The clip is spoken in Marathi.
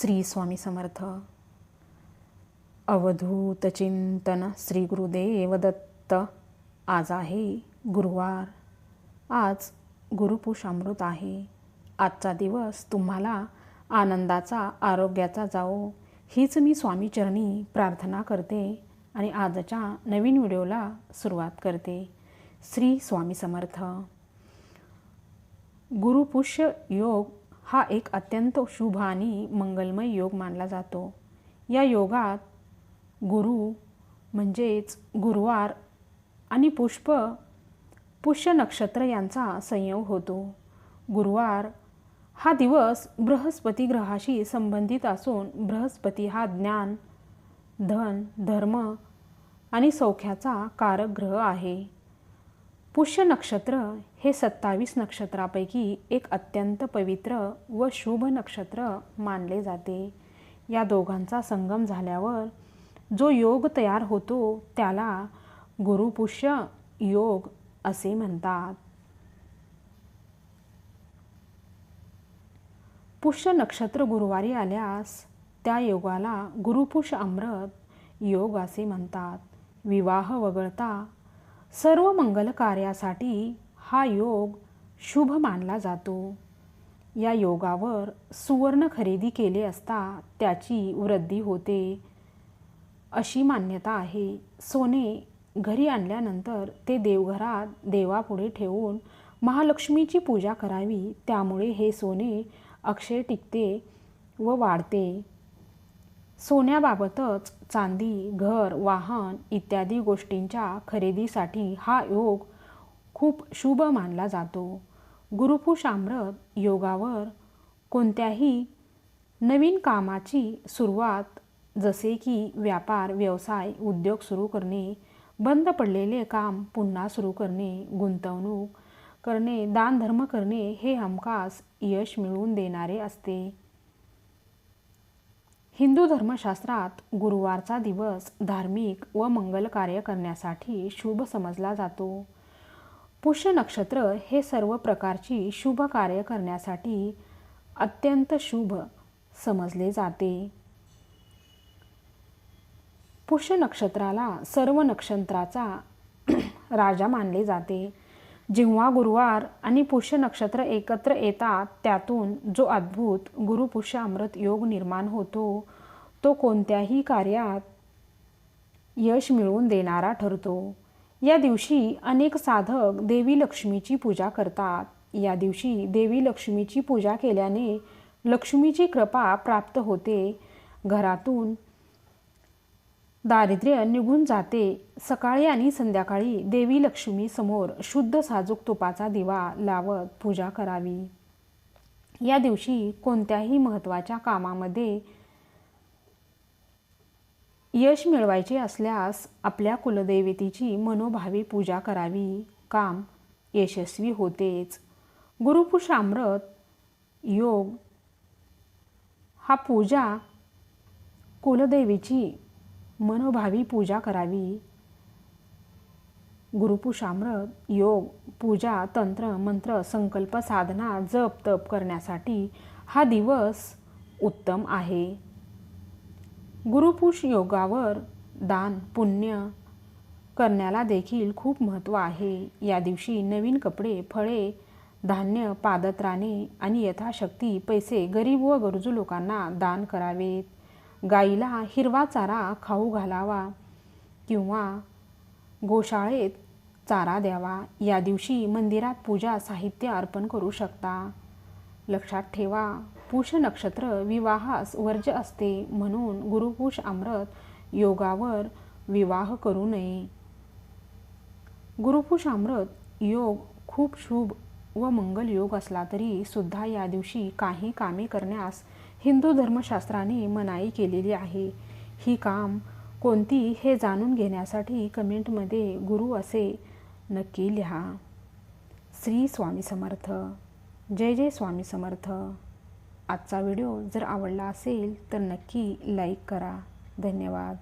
श्री स्वामी समर्थ. अवधूत चिंतन श्री गुरुदेव दत्त. आज आहे गुरुवार. आज गुरुपुषामृत आहे. आजचा दिवस तुम्हाला आनंदाचा आरोग्याचा जाओ हीच मी स्वामीचरणी प्रार्थना करते आणि आजच्या नवीन व्हिडिओला सुरुवात करते. श्री स्वामी समर्थ. गुरुपुष्य योग हा एक अत्यंत शुभ आणि मंगलमय योग मानला जातो. या योगात गुरु म्हणजेच गुरुवार आणि पुष्प पुष्य नक्षत्र यांचा संयोग होतो. गुरुवार हा दिवस बृहस्पती ग्रहाशी संबंधित असून बृहस्पती हा ज्ञान धन धर्म आणि सौख्याचा कारक ग्रह आहे. पुष्य नक्षत्र हे सत्तावीस नक्षत्रापैकी एक अत्यंत पवित्र व शुभ नक्षत्र मानले जाते. या दोघांचा संगम झाल्यावर जो योग तयार होतो त्याला गुरुपुष्य योग असे म्हणतात. पुष्य नक्षत्र गुरुवारी आल्यास त्या योगाला गुरुपुष अमृत योग असे म्हणतात. विवाह वगळता सर्व मंगल कार्यासाठी हा योग शुभ मानला जातो. या योगावर सुवर्ण खरेदी केले असता त्याची वृद्धी होते. अशी मान्यता आहे. सोने घरी आणल्यानंतर ते देवघरात देवापुढे ठेवून महालक्ष्मीची पूजा करावी त्यामुळे हे सोने अक्षय टिकते व वाढते. सोन्याबाबतच चांदी घर वाहन इत्यादी गोष्टींच्या खरेदीसाठी हा योग खूप शुभ मानला जातो. गुरुपुषामृत योगावर कोणत्याही नवीन कामाची सुरुवात जसे की व्यापार व्यवसाय उद्योग सुरू करणे बंद पडलेले काम पुन्हा सुरू करणे गुंतवणूक करणे दानधर्म करणे हे हमखास यश मिळवून देणारे असते. हिंदू धर्मशास्त्रात गुरुवारचा दिवस धार्मिक व मंगल कार्य करण्यासाठी शुभ समजला जातो. पुष्य नक्षत्र हे सर्व प्रकारची शुभ कार्य करण्यासाठी अत्यंत शुभ समजले जाते. पुष्य नक्षत्राला सर्व नक्षत्राचा राजा मानले जाते. जेव्हा गुरुवार आणि पुष्य नक्षत्र एकत्र येतात त्यातून जो अद्भुत गुरुपुष्य अमृत योग निर्माण होतो तो कोणत्याही कार्यात यश मिळवून देणारा ठरतो. या दिवशी अनेक साधक देवी लक्ष्मीची पूजा करतात. या दिवशी देवी लक्ष्मीची पूजा केल्याने लक्ष्मीची कृपा प्राप्त होते. घरातून दारिद्र्य निघून जाते. सकाळी आणि संध्याकाळी देवी लक्ष्मी समोर शुद्ध साजूक तुपाचा दिवा लावत पूजा करावी. या दिवशी कोणत्याही महत्त्वाच्या कामामध्ये यश मिळवायचे असल्यास आपल्या कुलदैवतेची मनोभावी पूजा करावी. काम यशस्वी होतेच. गुरुपुषामृत योग हा पूजा कुलदेवीची मनोभावी पूजा करावी. गुरुपुषामृत योग पूजा तंत्र मंत्र संकल्प साधना जप तप करण्यासाठी हा दिवस उत्तम आहे. गुरुपुष योगावर दान पुण्य करण्याला देखील खूप महत्त्व आहे. या दिवशी नवीन कपडे फळे धान्य पादत्राणे आणि यथाशक्ती पैसे गरीब व गरजू लोकांना दान करावेत. गाईला हिरवा चारा खाऊ घालावा किंवा गोशाळेत चारा द्यावा. या दिवशी मंदिरात पूजा साहित्य अर्पण करू शकता. लक्षात ठेवा. पुष नक्षत्र विवाहास वर्ज असते म्हणून गुरुपुष अमृत योगावर विवाह करू नये. गुरुपुष अमृत योग खूप शुभ व मंगल योग असला तरी सुद्धा या दिवशी काही कामे करण्यास हिंदू धर्मशास्त्राने मनाई केलेली आहे. ही काम कोणती हे जाणून घेण्यासाठी कमेंटमध्ये गुरु असे नक्की लिहा. श्री स्वामी समर्थ. जय जय स्वामी समर्थ. आजचा व्हिडिओ जर आवडला असेल तर नक्की लाईक करा. धन्यवाद.